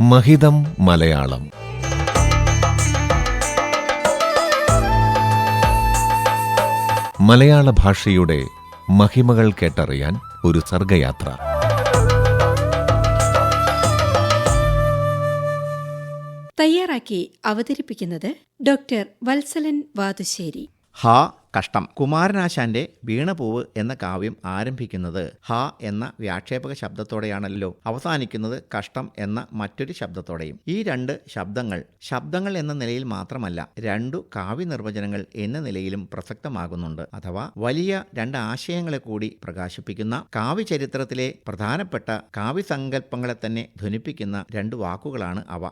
മഹിതം മലയാളം. മലയാള ഭാഷയുടെ മഹിമകൾ കേട്ടറിയാൻ ഒരു സർഗയാത്ര. തയ്യാറാക്കി അവതരിപ്പിക്കുന്നത് ഡോക്ടർ വത്സലൻ വാതുശ്ശേരി. ഹാ കഷ്ടം. കുമാരനാശാന്റെ വീണപൂവ് എന്ന കാവ്യം ആരംഭിക്കുന്നത് ഹ എന്ന വ്യാക്ഷേപക ശബ്ദത്തോടെയാണല്ലോ. അവസാനിക്കുന്നത് കഷ്ടം എന്ന മറ്റൊരു ശബ്ദത്തോടെയും. ഈ രണ്ട് ശബ്ദങ്ങൾ ശബ്ദങ്ങൾ എന്ന നിലയിൽ മാത്രമല്ല രണ്ടു കാവ്യ നിർവചനങ്ങൾ എന്ന നിലയിലും പ്രസക്തമാകുന്നുണ്ട്. അഥവാ വലിയ രണ്ട് ആശയങ്ങളെ കൂടി പ്രകാശിപ്പിക്കുന്ന കാവ്യചരിത്രത്തിലെ പ്രധാനപ്പെട്ട കാവ്യസങ്കല്പങ്ങളെ തന്നെ ധ്വനിപ്പിക്കുന്ന രണ്ട് വാക്കുകളാണ് അവ.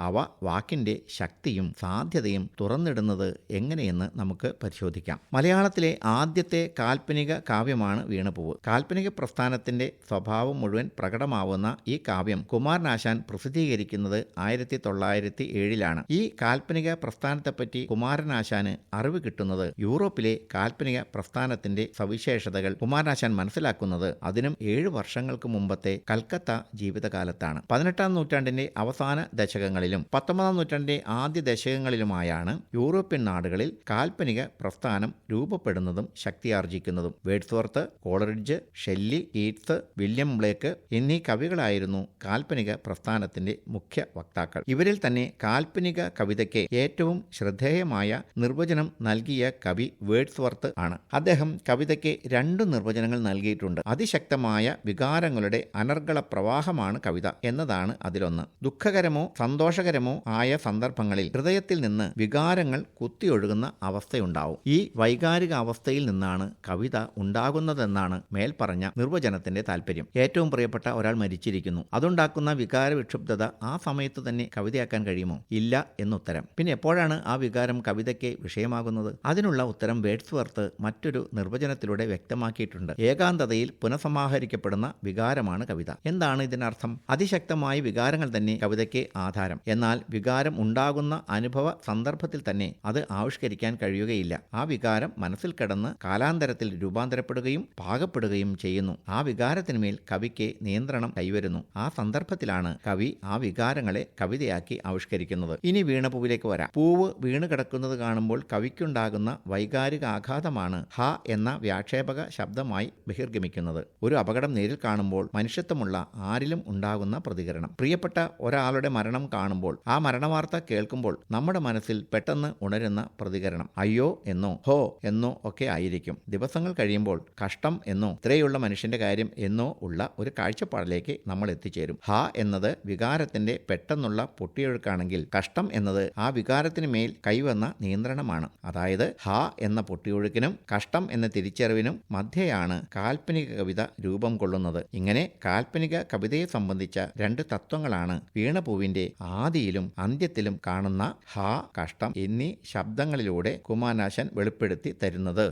അവ വാക്കിന്റെ ശക്തിയും സാധ്യതയും തുറന്നിടുന്നത് എങ്ങനെയെന്ന് നമുക്ക് പരിശോധിക്കാം. മലയാളത്തിലെ ആദ്യത്തെ കാൽപ്പനിക കാവ്യമാണ് വീണുപൂവ്. കാൽപ്പനിക പ്രസ്ഥാനത്തിന്റെ സ്വഭാവം മുഴുവൻ പ്രകടമാവുന്ന ഈ കാവ്യം കുമാരനാശാൻ പ്രസിദ്ധീകരിക്കുന്നത് ആയിരത്തി തൊള്ളായിരത്തി ഏഴിലാണ് ഈ കാൽപ്പനിക പ്രസ്ഥാനത്തെപ്പറ്റി കുമാരനാശാന് അറിവ് കിട്ടുന്നത് യൂറോപ്പിലെ കാൽപ്പനിക പ്രസ്ഥാനത്തിന്റെ സവിശേഷതകൾ കുമാരനാശാൻ മനസ്സിലാക്കുന്നത് അതിനും ഏഴ് വർഷങ്ങൾക്ക് മുമ്പത്തെ കൽക്കത്ത ജീവിതകാലത്താണ്. പതിനെട്ടാം നൂറ്റാണ്ടിന്റെ അവസാന ദശകങ്ങളിൽ ദശകങ്ങളിലും പത്തൊമ്പതാം നൂറ്റാണ്ടിന്റെ ആദ്യ ദശകങ്ങളിലുമായാണ് യൂറോപ്യൻ നാടുകളിൽ കാൽപ്പനിക പ്രസ്ഥാനം രൂപപ്പെടുന്നതും ശക്തിയാർജിക്കുന്നതും. Wordsworth Coleridge Shelley Keats William Blake എന്നീ കവികളായിരുന്നു കാൽപ്പനിക പ്രസ്ഥാനത്തിന്റെ മുഖ്യ വക്താക്കൾ. ഇവരിൽ തന്നെ കാൽപ്പനിക കവിതയ്ക്ക് ഏറ്റവും ശ്രദ്ധേയമായ നിർവചനം നൽകിയ കവി വേഡ്സ്വർത്ത് ആണ്. അദ്ദേഹം കവിതയ്ക്ക് രണ്ട് നിർവചനങ്ങൾ നൽകിയിട്ടുണ്ട്. അതിശക്തമായ വികാരങ്ങളുടെ അനർഗള പ്രവാഹമാണ് കവിത എന്നതാണ് അതിലൊന്ന്. ദുഃഖകരമോ സന്തോഷ ദോഷകരമോ ആയ സന്ദർഭങ്ങളിൽ ഹൃദയത്തിൽ നിന്ന് വികാരങ്ങൾ കുത്തിയൊഴുകുന്ന അവസ്ഥയുണ്ടാവും. ഈ വൈകാരിക അവസ്ഥയിൽ നിന്നാണ് കവിത ഉണ്ടാകുന്നതെന്നാണ് മേൽപ്പറഞ്ഞ നിർവചനത്തിന്റെ താല്പര്യം ഏറ്റവും പ്രിയപ്പെട്ട ഒരാൾ മരിച്ചിരിക്കുന്നു. അതുണ്ടാക്കുന്ന വികാര വിക്ഷുബ്ധത ആ സമയത്ത് തന്നെ കവിതയാക്കാൻ കഴിയുമോ? ഇല്ല എന്നുത്തരം. പിന്നെ എപ്പോഴാണ് ആ വികാരം കവിതയ്ക്ക് വിഷയമാകുന്നത്? അതിനുള്ള ഉത്തരം വേഡ്സ്വർത്ത് മറ്റൊരു നിർവചനത്തിലൂടെ വ്യക്തമാക്കിയിട്ടുണ്ട്. ഏകാന്തതയിൽ പുനഃസമാഹരിക്കപ്പെടുന്ന വികാരമാണ് കവിത. എന്താണ് ഇതിനർത്ഥം? അതിശക്തമായ വികാരങ്ങൾ തന്നെ കവിതയ്ക്ക് ആധാരം. എന്നാൽ വികാരം ഉണ്ടാകുന്ന അനുഭവ സന്ദർഭത്തിൽ തന്നെ അത് ആവിഷ്കരിക്കാൻ കഴിയുകയില്ല. ആ വികാരം മനസ്സിൽ കിടന്ന് കാലാന്തരത്തിൽ രൂപാന്തരപ്പെടുകയും പാകപ്പെടുകയും ചെയ്യുന്നു. ആ വികാരത്തിന്മേൽ കവിക്ക് നിയന്ത്രണം കൈവരുന്നു. ആ സന്ദർഭത്തിലാണ് കവി ആ വികാരങ്ങളെ കവിതയാക്കി ആവിഷ്കരിക്കുന്നത്. ഇനി വീണപൂവിലേക്ക് വരാം. പൂവ് വീണ് കിടക്കുന്നത് കാണുമ്പോൾ കവിക്കുണ്ടാകുന്ന വൈകാരിക ആഘാതമാണ് ഹ എന്ന വ്യാക്ഷേപക ശബ്ദമായി ബഹിർഗമിക്കുന്നത്. ഒരു അപകടം നേരിൽ കാണുമ്പോൾ മനുഷ്യത്വമുള്ള ആരിലും ഉണ്ടാകുന്ന പ്രതികരണം. പ്രിയപ്പെട്ട ഒരാളുടെ മരണം കാണുമ്പോൾ ആ മരണവാർത്ത കേൾക്കുമ്പോൾ നമ്മുടെ മനസ്സിൽ പെട്ടെന്ന് ഉണരുന്ന പ്രതികരണം അയ്യോ എന്നോ ഹോ എന്നോ ഒക്കെ ആയിരിക്കും. ദിവസങ്ങൾ കഴിയുമ്പോൾ കഷ്ടം എന്നോ ഇത്രയുള്ള മനുഷ്യന്റെ കാര്യം എന്നോ ഉള്ള ഒരു കാഴ്ചപ്പാടിലേക്ക് നമ്മൾ എത്തിച്ചേരും. ഹ എന്നത് വികാരത്തിന്റെ പെട്ടെന്നുള്ള പൊട്ടിയൊഴുക്കാണെങ്കിൽ കഷ്ടം എന്നത് ആ വികാരത്തിന് മേൽ കൈവന്ന നിയന്ത്രണമാണ്. അതായത് ഹ എന്ന പൊട്ടിയൊഴുക്കിനും കഷ്ടം എന്ന തിരിച്ചറിവിനും മധ്യയാണ് കാൽപ്പനിക കവിത രൂപം കൊള്ളുന്നത്. ഇങ്ങനെ കാൽപ്പനിക കവിതയെ സംബന്ധിച്ച രണ്ട് തത്വങ്ങളാണ് വീണപൂവിന്റെ ആദിയിലും അന്ത്യത്തിലും കാണുന്ന ഹ കഷ്ടം എന്നീ ശബ്ദങ്ങളിലൂടെ കുമാനാശൻ വെളിപ്പെടുത്തി തരുന്നത്.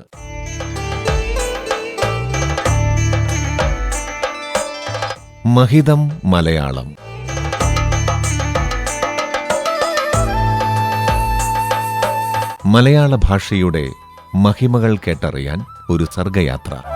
മഹിതം മലയാളം. മലയാള ഭാഷയുടെ മഹിമകൾ കേട്ടറിയാൻ ഒരു സർഗയാത്ര.